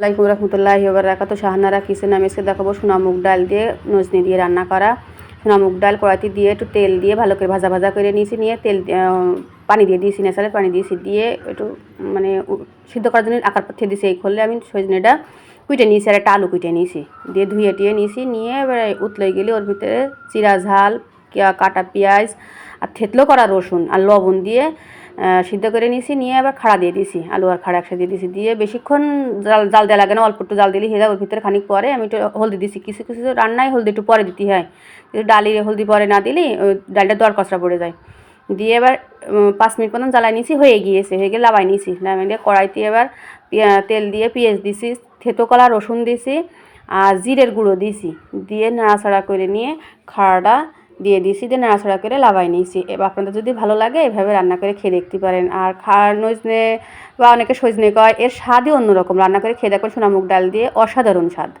আলাইকুম রহমতুল্লাহ বারাকাতু শাহানারা কিচেন আমি এসে দেখাবো? সোনা মুগ ডাল দিয়ে নজনি দিয়ে রান্না করা। সোনা মুগ ডাল কড়াইতে দিয়ে একটু তেল দিয়ে ভালো করে ভাজা ভাজা করে নিয়েছি নিয়ে তেল পানি দিয়ে দিয়েছি নেসালে পানি দিয়েছি দিয়ে একটু মানে সিদ্ধ করার জন্য আকার পথে দিয়েছি এই করলে আমি সজনেটা কুইটে নিয়েছি আর একটা আলু কুইটে নিয়েছি। দিয়ে ধুয়ে টুয়ে নিয়েছি, নিয়ে এবার উতলে গেলে ওর ভিতরে চিরা ঝাল কাটা পেঁয়াজ আর থেতলো করা রসুন আর লবণ দিয়ে সিদ্ধ করে নিয়েছি নিয়ে আবার খাড়া দিয়ে দিয়েছি আলু আর খাড়া একসাথে দিয়ে দিয়েছি দিয়ে বেশিক্ষণ জাল জাল দেওয়া লাগে না, অল্প একটু জাল দিলে হয়ে ওর ভিতরে খানিক পরে আমি একটু হলদি দিয়েছি কিছু কিছু রান্নায় হলদি একটু পরে দিতে হয় কিন্তু ডালি হলদি পরে না দিলে ডালটা দর কচরা পড়ে যায়। দিয়ে এবার পাঁচ মিনিট মতন জ্বালাই নিয়েছি হয়ে গিয়েছে, হয়ে গিয়ে লাবাই নিয়েছি লাবাই দিয়ে কড়াইতে এবার তেল দিয়ে পেঁয়াজ দিয়েছি থেতো কলা রসুন দিয়েছি আর জিরের গুঁড়ো দিয়েছি দিয়ে নাড়াচাড়া করে নিয়ে খাড়াটা দিয়ে দিয়েছি, দিয়ে নাড়াচাড়া করে লাভাই নিয়েছি। এবার আপনাদের যদি ভালো লাগে, এভাবে রান্না করে খেয়ে দেখতে পারেন। আর খাওয়ার নজনে বা অনেকে সজনে কয়, এর স্বাদই অন্যরকম। রান্না করে খেয়ে দেখবেন সোনামুখ ডাল দিয়ে, অসাধারণ স্বাদ।